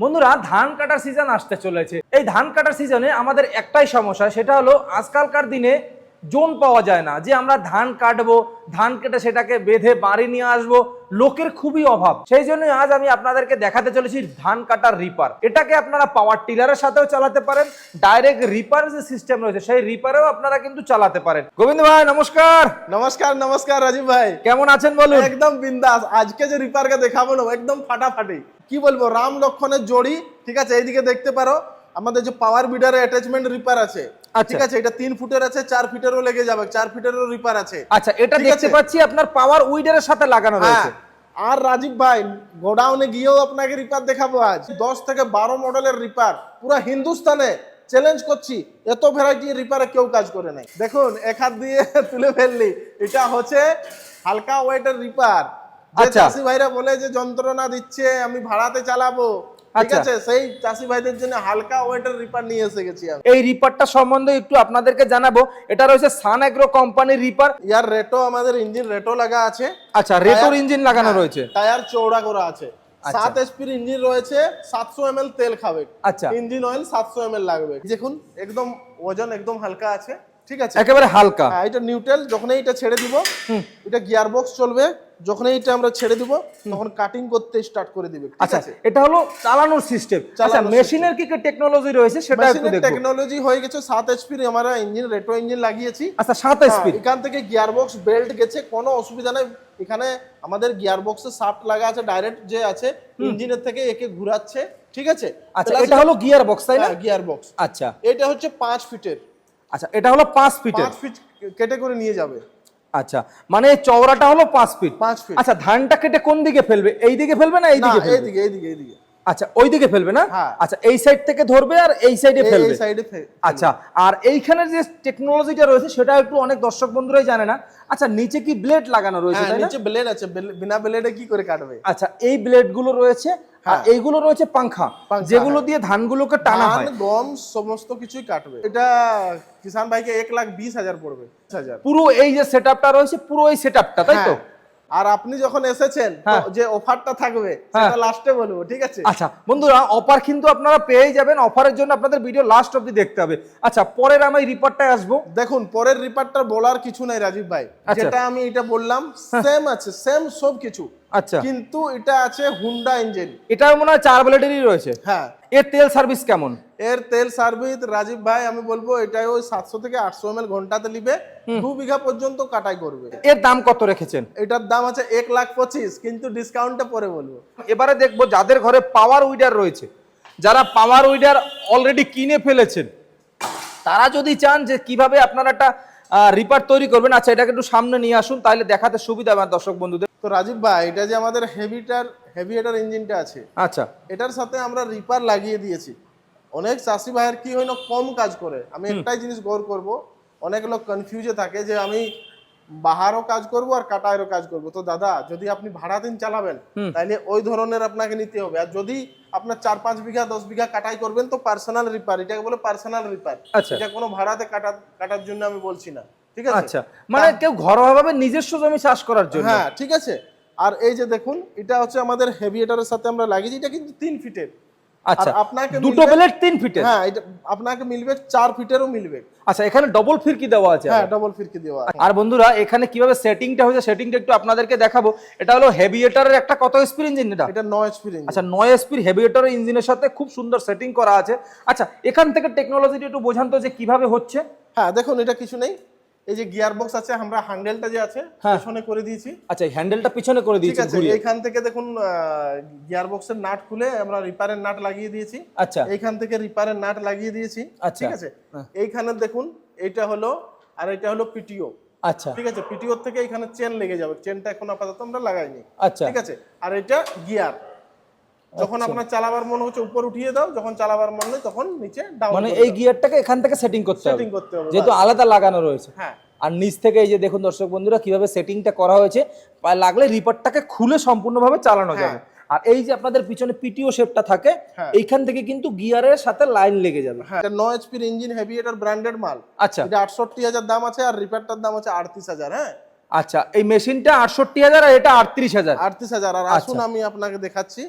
বন্ধুরা, ধান কাটার সিজন আসতে চলেছে। এই ধান কাটার সিজনে আমাদের একটাই সমস্যা, সেটা হলো আজকালকার দিনে জোন পাওয়া যায় না যে আমরা ধান কাটবো ধান কেটে সেটাকে বেঁধে বাড়ি নিয়ে আসব লোকের খুবই অভাব। সেই জন্য আজ আমি আপনাদেরকে দেখাতে চলেছি ধান কাটার রিপার। এটাকে আপনারা পাওয়ার টিলারের সাথেও চালাতে পারেন ডাইরেক্ট রিপার যে সিস্টেম রয়েছে সেই রিপারেও আপনারা কিন্তু চালাতে পারেন। গোবিন্দ ভাই নমস্কার! নমস্কার নমস্কার রাজীব ভাই। কেমন আছেন বলুন? একদম বিন্দাস। আজকে যে রিপারকে দেখাবো না একদম ফাটাফাটি। কি বলব রাম লক্ষণের জড়ি ঠিক আছে? এইদিকে দেখতে পারো। আমাদের যে পাওয়ার বিডারে অ্যাটাচমেন্ট রিপার আছে আচ্ছা। ঠিক আছে? এটা তিন ফুটের আছে চার ফিটেরও লেগে যাবে চার ফিটেরও রিপার আছে। আচ্ছা এটা দেখতে পাচ্ছি আপনার পাওয়ার উইডারের সাথে লাগানো হ্যাঁ। রয়েছে। আর রাজীব ভাই গোডাউনে গিয়েও আপনাকে রিপার দেখাবো আজ। দশ থেকে বারো মডেলের রিপার পুরো হিন্দুস্তানে চ্যালেঞ্জ করছি এত ভ্যারাইটি রিপারে কেউ কাজ করে নাই। দেখুন এক হাত দিয়ে তুলে ফেললি। এটা হচ্ছে হালকা ওয়েটের রিপার আচ্ছা। চাষি ভাইরা বলে যে যন্ত্রণা দিচ্ছে আমি ভাড়াতে চালাবো। ঠিক আচ্ছা। আছে সেই চাষি ভাইদের জন্য হালকা ওয়েটের রিপার নিয়ে এসে গেছি আমি। এই রিপারটা সম্বন্ধে একটু আপনাদেরকে জানাব। এটা রয়েছে সান এগ্রো কোম্পানির রিপার ইয়ার রেটো আমাদের ইঞ্জিন রেটো লাগা আছে। আচ্ছা রেটোর ইঞ্জিন লাগানো হ্যাঁ, রয়েছে। টায়ার চৌড়া করা আছে। আচ্ছা। সাত এসপির ইঞ্জিন রয়েছে সাতশো এম তেল খাবে। আচ্ছা। ইঞ্জিন অয়েল সাতশো এম লাগবে। দেখুন একদম ওজন একদম হালকা আছে। ঠিক আছে? একেবারে হালকা। হ্যাঁ এটা নিউট্রাল যখনই এটা ছেড়ে দিব এটা গিয়ার বক্স চলবে। যখনই এটা আমরা ছেড়ে দিব তখন কাটিং করতে স্টার্ট করে দিবে। আচ্ছা এটা হলো চালানোর সিস্টেম আচ্ছা মেশিনের কি কি টেকনোলজি রয়েছে সেটা একটু দেখব। টেকনোলজি হয়ে গেছে সাত এইচপির আমরা ইঞ্জিন রেটো ইঞ্জিন লাগিয়েছি। আচ্ছা সাত হ্যাঁ, স্পিড এখান থেকে গিয়ার বক্স বেল্ট গেছে কোনো অসুবিধা নেই। এখানে আমাদের গিয়ার বক্সে শাফট লাগা আছে ডাইরেক্ট যে আছে ইঞ্জিনের থেকে একে ঘোরাচ্ছে ঠিক আছে? আচ্ছা এটা হলো গিয়ার বক্স তাই না? গিয়ার বক্স আচ্ছা। এটা হচ্ছে পাঁচ ফিটের আচ্ছা এটা হলো পাঁচ ফিটের পাঁচ ফিট কেটে করে নিয়ে যাবে। আচ্ছা মানে চওড়াটা হলো পাঁচ ফিট পাঁচ ফিট আচ্ছা ধানটা কেটে কোন দিকে ফেলবে? এই দিকে ফেলবে না এই দিকে এইদিকে এইদিকে এইদিকে। আচ্ছা ওই দিকে ফেলবে না? হ্যাঁ। আচ্ছা এই সাইড থেকে ধরবে আর এই সাইডে এই- ফেলবে। এই সাইডে আচ্ছা আর এইখানের যে টেকনোলজিটা রয়েছে সেটা একটু অনেক দর্শক বন্ধুরাই জানে না। আচ্ছা নিচে কি ব্লেড লাগানো রয়েছে হ্যাঁ তাই না? নিচে ব্লেড আছে বিনা ব্লেডে কি করে কাটবে? আচ্ছা এই ব্লেডগুলো রয়েছে আর হ্যাঁ। এইগুলো রয়েছে পাংখা যেগুলো হ্যাঁ। দিয়ে ধানগুলোকে টানা হয় গম সমস্ত কিছুই কাটবে এটা কিষান ভাইকে এক লাখ বিশ হাজার পড়বে পুরো এই যে সেটআপটা রয়েছে পুরো এই সেটআপটা তাই তো হ্যাঁ। আর আপনি যখন এসেছেন। যে অফারটা থাকবে। সেটা লাস্টে বলব ঠিক আছে আচ্ছা বন্ধুরা অফার কিন্তু আপনারা পেয়ে যাবেন অফারের জন্য আপনাদের ভিডিও লাস্ট অবধি দেখতে হবে আচ্ছা পরের আমি রিপোর্টটায় আসব দেখুন পরের রিপারটা বলার কিছু নাই রাজীব ভাই আচ্ছা। যেটা আমি এটা বললাম সেম আছে সেম সব কিছু আচ্ছা। কিন্তু এটা আছে হুন্ডা ইঞ্জিন এটার মনে হয় চার ব্লেডেরই রয়েছে। হ্যাঁ। এর তেল সার্ভিস কেমন? এর তেল সার্ভিস রাজীব ভাই আমি বলব এটাই ওই সাতশো থেকে আটশো এম ঘন্টাতে নিবে। দু বিঘা পর্যন্ত কাটাই করবে। এর দাম কত রেখেছেন? এটার দাম আছে এক লাখ পঁচিশ কিন্তু ডিসকাউন্টটা পরে বলব। এবারে দেখব যাদের ঘরে পাওয়ার উইডার রয়েছে যারা পাওয়ার উইডার অলরেডি কিনে ফেলেছেন তারা যদি চান যে কীভাবে আপনারা একটা রিপার তৈরি করবেন আচ্ছা এটাকে একটু সামনে নিয়ে আসুন তাহলে দেখাতে সুবিধা আমার দর্শক বন্ধুদের। তো রাজীব ভাই এটা যে আমাদের হেভিটার হেভিয়েটার ইঞ্জিনটা আছে আচ্ছা। এটার সাথে আমরা রিপার লাগিয়ে দিয়েছি। অনেক চাষি ভাইয়ের কি না কম কাজ করে। আমি একটাই জিনিস গৌর করব অনেক লোক কনফিউজে থাকে যে আমি বাহারও কাজ করব আর কাটায়েরও কাজ করব। তো দাদা যদি আপনি ভাড়া দিন চালাবেন তাহলে ওই ধরনের আপনাকে নিতে হবে। আর যদি আপনার চার পাঁচ বিঘা দশ বিঘা কাটাই করবেন তো পার্সোনাল রিপার এটাকে বলে পার্সোনাল রিপার আচ্ছা। এটা কোনো ভাড়াতে কাটা কাটার জন্য আমি বলছি না। ঠিক আছে? আচ্ছা মানে কেউ ঘরোয়াভাবে নিজস্ব জমি চাষ করার জন্য? হ্যাঁ ঠিক আছে। আর এই যে দেখুন এটা হচ্ছে আমাদের হেভিয়েটারের সাথে আমরা লাগিয়েছি এটা কিন্তু তিন ফিটের আচ্ছা আপনাকে দুটো ব্লেড তিন ফিটের হ্যাঁ এটা আপনাকে মিলবে চার ফিটেরও মিলবে। আচ্ছা এখানে ডবল ফিরকি দেওয়া আছে হ্যাঁ ডবল ফিরকি দেওয়া আছে। আর বন্ধুরা এখানে কীভাবে সেটিংটা হয়েছে সেটিংটা একটু আপনাদেরকে দেখাবো। এটা হলো হেভিয়েটারের একটা কত স্পিড ইঞ্জিন এটা? এটা নয় এক্সপিরিয়েন্স আচ্ছা নয় এসপির হেভিয়েটার ইঞ্জিনের সাথে খুব সুন্দর সেটিং করা আছে। আচ্ছা এখান থেকে টেকনোলজিটা একটু বোঝান তো যে কীভাবে হচ্ছে? হ্যাঁ দেখুন এটা কিছু নেই। এই যে গিয়ার বক্স আছে আমরা হ্যান্ডেলটা যে আছে হ্যাঁ। পেছনে করে দিয়েছি। আচ্ছা হ্যান্ডেলটা পিছনে করে ঠিক আছে এইখান থেকে দেখুন গিয়ার বক্সের নাট খুলে আমরা রিপারের নাট লাগিয়ে দিয়েছি। আচ্ছা। এইখান থেকে রিপারের নাট লাগিয়ে দিয়েছি। আচ্ছা। ঠিক আছে? হ্যাঁ। এইখানে দেখুন এইটা হলো আর এটা হলো পিটিও আচ্ছা। ঠিক আছে? পিটিওর থেকে এখানে চেন লেগে যাবে। চেনটা এখন আপাতত আমরা লাগাইনি। আচ্ছা। ঠিক আছে? আর এটা গিয়ার যখন আপনার চালাবার মনে হচ্ছে উপর উঠিয়ে দাও যখন চালাবার মনে তখন নিচে ডাউন মানে এই গিয়ারটাকে এখান থেকে সেটিং করতে হবে। সেটিং করতে হবে যেহেতু আলাদা লাগানো রয়েছে। হ্যাঁ। আর নিচ থেকে এই যে দেখুন দর্শক বন্ধুরা কীভাবে সেটিংটা করা হয়েছে লাগলে রিপারটাকে খুলে সম্পূর্ণভাবে চালানো যাবে। আর এই যে আপনাদের পিছনে পিটিও শেপটা থাকে হ্যাঁ। এইখান থেকে কিন্তু গিয়ারের সাথে লাইন লেগে যাবে। হ্যাঁ এটা নয় এইচপির ইঞ্জিন হেভি এটার ব্র্যান্ডেড মাল। আচ্ছা। এটা আটষট্টি হাজার দাম আছে আর রিপেয়ারটার দাম আছে আটত্রিশ হাজার হ্যাঁ। আচ্ছা এই মেশিনটা আটষট্টি হাজার আর এটা আটত্রিশ হাজার। আটত্রিশ হাজার আর আসুন আচ্ছা। আমি আপনাকে দেখাচ্ছি।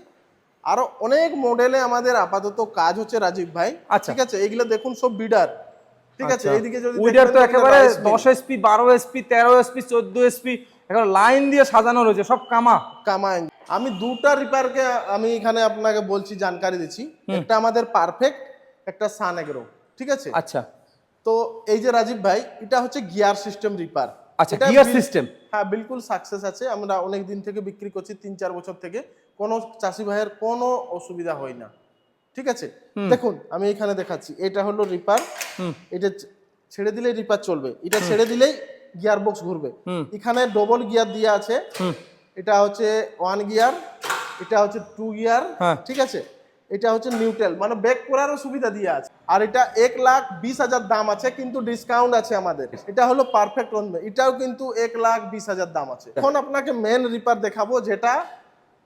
আরও অনেক মডেলে আমাদের আপাতত কাজ হচ্ছে রাজীব ভাই। আচ্ছা। ঠিক আছে এগুলো দেখুন সব বিডার ঠিক আছে এইদিকে যদি উইডার তো একেবারে rice mill, দশ এসপি বারো এসপি তেরো এসপি চোদ্দ এসপি একেবারে লাইন দিয়ে সাজানো রয়েছে সব কামা। কামাই আমি দুটা রিপারকে আমি এখানে আপনাকে বলছি জানকারি দিচ্ছি। একটা আমাদের পারফেক্ট একটা সান এগ্রো। ঠিক আছে? আচ্ছা। তো এই যে রাজীব ভাই এটা হচ্ছে গিয়ার সিস্টেম রিপার। আচ্ছা, gear system। হ্যাঁ বিলকুল সাকসেস আছে। আমরা অনেক দিন থেকে বিক্রি করছি তিন চার বছর থেকে। কোনো চাষি ভাইয়ের কোনো অসুবিধা হয় না। ঠিক আছে? দেখুন আমি এখানে দেখাচ্ছি। এটা হলো রিপার। এটা ছেড়ে দিলেই রিপার চলবে। এটা ছেড়ে দিলেই গিয়ার বক্স ঘুরবে এখানে ডবল গিয়ার দিয়ে আছে। এটা হচ্ছে ওয়ান গিয়ার এটা হচ্ছে টু গিয়ার হ্যাঁ। ঠিক আছে? এটা হচ্ছে নিউট্রাল মানে ব্যাক করারও সুবিধা দিয়ে আছে। আর এটা এক লাখ বিশ হাজার দাম আছে কিন্তু ডিসকাউন্ট আছে আমাদের। এটা হলো পারফেক্ট রনবে এটাও কিন্তু এক লাখ বিশ হাজার দাম আছে। এখন আপনাকে মেন রিপার দেখাবো যেটা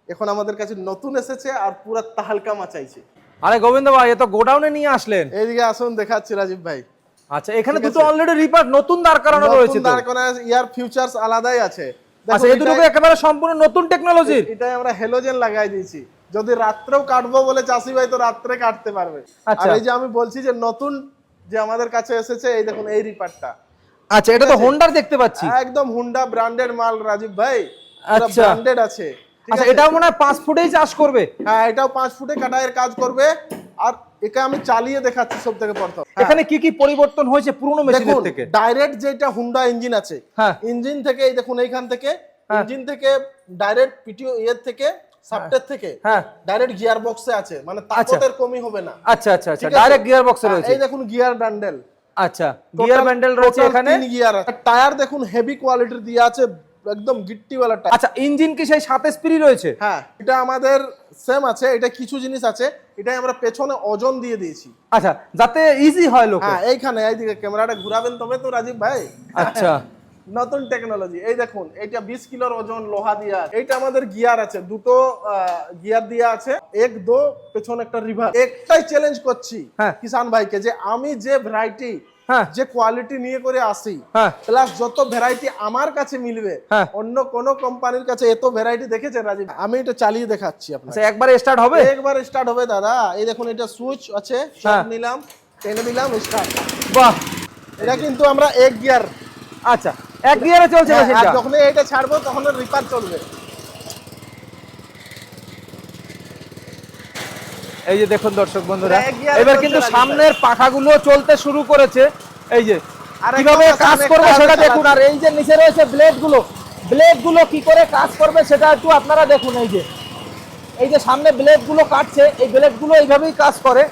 এখন আমাদের কাছে নতুন এসেছে আর পুরা তাহালকা মাচাইছে। আরে গোবিন্দ ভাই এ তো গোডাউনে নিয়ে আসলেন। এইদিকে আসুন দেখাচ্ছি রাজীব ভাই। আচ্ছা এখানে দুটো অলরেডি রিপার নতুন দাঁড় করানো রয়েছে নতুন দাঁড় করা আছে, ইয়ার ফিউচার্স আলাদাই আছে। আচ্ছা এই দুটো একেবারে সম্পূর্ণ নতুন টেকনোলজির এটাই আমরা হেলোজেন লাগাই দিয়েছি। যদি রাত্রেও কাটবো বলে চাষি ভাই তো রাত্রে কাটতে পারবে। আর আচ্ছা। এই যে আমি বলছি যে নতুন যে আমাদের কাছে এসেছে এই দেখুন এই রিপারটা আচ্ছা এটা তো হোন্ডার দেখতে পাচ্ছি। একদম হোন্ডা ব্র্যান্ডেড মাল রাজীব ভাই। আচ্ছা। ব্র্যান্ডেড আছে। আচ্ছা এটাও মনে হয় পাঁচ ফুটেই চাষ করবে। হ্যাঁ এটাও পাঁচ ফুটে কাটাইয়ের কাজ করবে। আর একে আমি চালিয়ে দেখাচ্ছি সব থেকে প্রথম। হ্যাঁ, এখানে কি কি পরিবর্তন হয়েছে পুরনো মেশিনের থেকে? ডাইরেক্ট যেটা হুন্ডা ইঞ্জিন আছে হ্যাঁ। ইঞ্জিন থেকে এই দেখুন এইখান থেকে হ্যাঁ। ইঞ্জিন থেকে ডাইরেক্ট পিটিও ইয়ের থেকে সাফটের থেকে হ্যাঁ। ডাইরেক্ট গিয়ার বক্সে আছে মানে তাকতের কমই হবে না। আচ্ছা আচ্ছা আচ্ছা ডাইরেক্ট গিয়ার বক্সে হ্যাঁ, রয়েছে। এই দেখুন গিয়ার ব্যান্ডেল আচ্ছা গিয়ার ব্যান্ডেল রয়েছে এখানে? গিয়ার টায়ার দেখুন হেভি কোয়ালিটির দিয়ে আছে একদম গিট্টিওয়ালা টায়ার আচ্ছা ইঞ্জিন কি সেই সাত রয়েছে? হ্যাঁ এটা আমাদের সেম আছে এটা কিছু জিনিস আছে এটাই আমরা পেছনে ওজন দিয়ে দিয়েছি। আচ্ছা যাতে ইজি হয় লোকে হ্যাঁ এইখানে এইদিকে ক্যামেরাটা ঘুরাবেন তবে তো রাজীব ভাই। আচ্ছা। নতুন টেকনোলজি এই দেখুন এইটা বিশ কিলোর ওজন লোহা দিয়া। এইটা আমাদের গিয়ার আছে দুটো গিয়ার দিয়া আছে। এক দো পেছনে একটা রিভার একটাই চ্যালেঞ্জ করছি হ্যাঁ। কিষান ভাইকে যে আমি যে ভ্যারাইটি যে কোয়ালিটি নিয়ে করে আসি হ্যাঁ। প্লাস যত ভ্যারাইটি আমার কাছে মিলবে হ্যাঁ। অন্য কোন কোম্পানির কাছে এত ভ্যারাইটি দেখেছেন রাজীব? আমি এটা চালিয়ে দেখাচ্ছি আপনাকে। আচ্ছা একবারে স্টার্ট হবে? একবার স্টার্ট হবে দাদা। এই দেখুন এটা সুইচ আছে হ্যাঁ। সব নিলাম টেনে দিলাম স্টার্ট বাহ! এটা কিন্তু আমরা এক গিয়ার আচ্ছা এক গিয়ারে চলছে হ্যাঁ, যখন এটা ছাড়বো তখন রিপার চলবে। এই যে দেখুন দর্শক বন্ধুরা এবার কিন্তু সামনের পাখাগুলো চলতে শুরু করেছে। এই যে কীভাবে কাজ করবে সেটা দেখুন। আর এই যে নিচে রয়েছে ব্লেডগুলো ব্লেডগুলো কি করে কাজ করবে সেটা একটু আপনারা দেখুন এই যে। এই যে সামনে ব্লেডগুলো কাটছে এই ব্লেডগুলো এইভাবেই কাজ করে।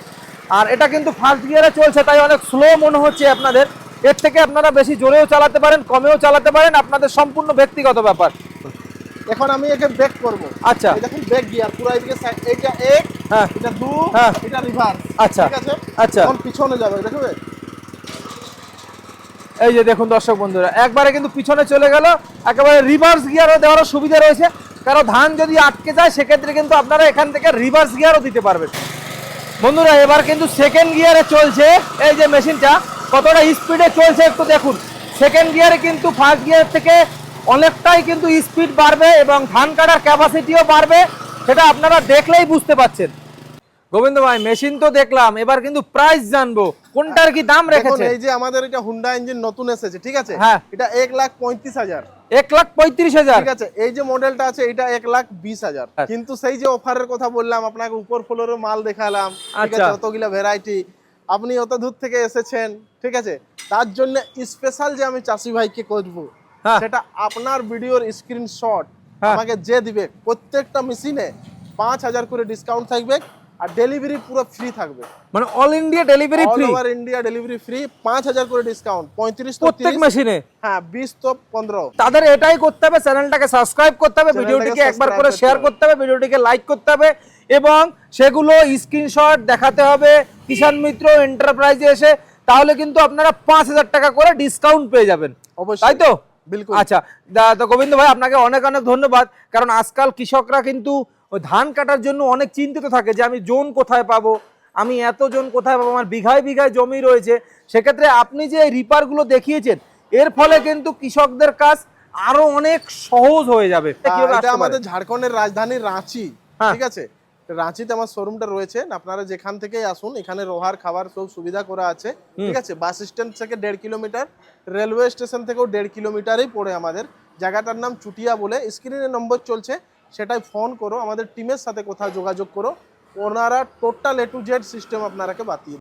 আর এটা কিন্তু ফার্স্ট গিয়ারে চলছে তাই অনেক স্লো মনে হচ্ছে আপনাদের। এর থেকে আপনারা বেশি জোরেও চালাতে পারেন কমেও চালাতে পারেন আপনাদের সম্পূর্ণ ব্যক্তিগত ব্যাপার। এখন আমি একে ব্রেক করব। আচ্ছা। দেখুন ব্রেক গিয়ার পুরো এদিকে এইটা এক হ্যাঁ। এটা দু হ্যাঁ। এটা রিভার্স আচ্ছা, ঠিক আছে? আচ্ছা। এখন পিছনে যাবে দেখবে? এই যে দেখুন দর্শক বন্ধুরা একবারে কিন্তু পিছনে চলে গেল। একেবারে রিভার্স গিয়ারও দেওয়ারও সুবিধা রয়েছে। কারণ ধান যদি আটকে যায় সেক্ষেত্রে কিন্তু আপনারা এখান থেকে রিভার্স গিয়ারও দিতে পারবেন। বন্ধুরা এবার কিন্তু সেকেন্ড গিয়ারে চলছে। এই যে মেশিনটা কতটা স্পিডে চলছে একটু দেখুন। সেকেন্ড গিয়ারে কিন্তু ফার্স্ট গিয়ার থেকে অনেকটাই কিন্তু স্পিড বাড়বে এবং ধান কাটার ক্যাপাসিটিও বাড়বে। সেটা আপনারা দেখলেই বুঝতে পাচ্ছেন গোবিন্দ ভাই মেশিন তো দেখলাম এবার কিন্তু প্রাইস জানব কোনটার কি দাম রেখেছে এই যে আমাদের এটা হুন্ডা ইঞ্জিন নতুন এসেছে ঠিক আছে হ্যাঁ। এটা এক লাখ পঁয়ত্রিশ হাজার এক লাখ পঁয়ত্রিশ হাজার ঠিক আছে এই যে মডেলটা আছে এটা এক লাখ বিশ হাজার আচ্ছা। কিন্তু সেই যে অফারের কথা বললাম আপনাকে উপর ফ্লোরের মাল দেখালাম ঠিক। আছে অতগুলা ভ্যারাইটি আপনি অত দূর থেকে এসেছেন ঠিক আছে তার জন্য স্পেশাল যে আমি চাষি ভাইকে করব হ্যাঁ। সেটা আপনার ভিডিওর স্ক্রিনশট হ্যাঁ। আমাকে যে দিবে প্রত্যেকটা মেশিনে পাঁচ হাজার করে ডিসকাউন্ট থাকবে আর ডেলিভারি পুরো ফ্রি থাকবে। মানে all India delivery free all over India delivery free পাঁচ হাজার করে ডিসকাউন্ট পঁয়ত্রিশ তো প্রত্যেক 30, মেশিনে হ্যাঁ বিশ তো পনেরো। তাদের এটাই করতে হবে চ্যানেলটাকে সাবস্ক্রাইব করতে হবে ভিডিওটিকে একবার করে শেয়ার করতে হবে ভিডিওটিকে লাইক করতে হবে এবং সেগুলো স্ক্রিনশট দেখাতে হবে। কিষাণ মিত্র এন্টারপ্রাইজে এসে তাহলে কিন্তু আপনারা পাঁচ হাজার টাকা করে ডিসকাউন্ট পেয়ে যাবেন। অবশ্যই। তাই তো? আচ্ছা তো গোবিন্দ ভাই আপনাকে অনেক অনেক ধন্যবাদ। কারণ আজকাল কৃষকরা কিন্তু ধান কাটার জন্য অনেক চিন্তিত থাকে যে আমি জোন কোথায় পাবো? আমি এত জন কোথায় পাবো? আমার বিঘায় বিঘায় জমি রয়েছে। সেক্ষেত্রে আপনি যে রিপারগুলো দেখিয়েছেন এর ফলে কিন্তু কৃষকদের কাজ আরও অনেক সহজ হয়ে যাবে? আমাদের ঝাড়খণ্ডের রাজধানী রাঁচি হ্যাঁ। ঠিক আছে? রাঁচিতে আমার শোরুমটা রয়েছে। আপনারা যেখান থেকেই আসুন এখানে রোহার খাবার সব সুবিধা করা আছে। ঠিক আছে? বাস স্ট্যান্ড থেকে দেড় কিলোমিটার রেলওয়ে স্টেশন থেকেও দেড় কিলোমিটারই পড়ে আমাদের। জায়গাটার নাম চুটিয়া বলে স্ক্রিনে নম্বর চলছে। সেটাই ফোন করো আমাদের টিমের সাথে কোথাও যোগাযোগ করো। ওনারা total A to Z system আপনারাকে বাতিয়ে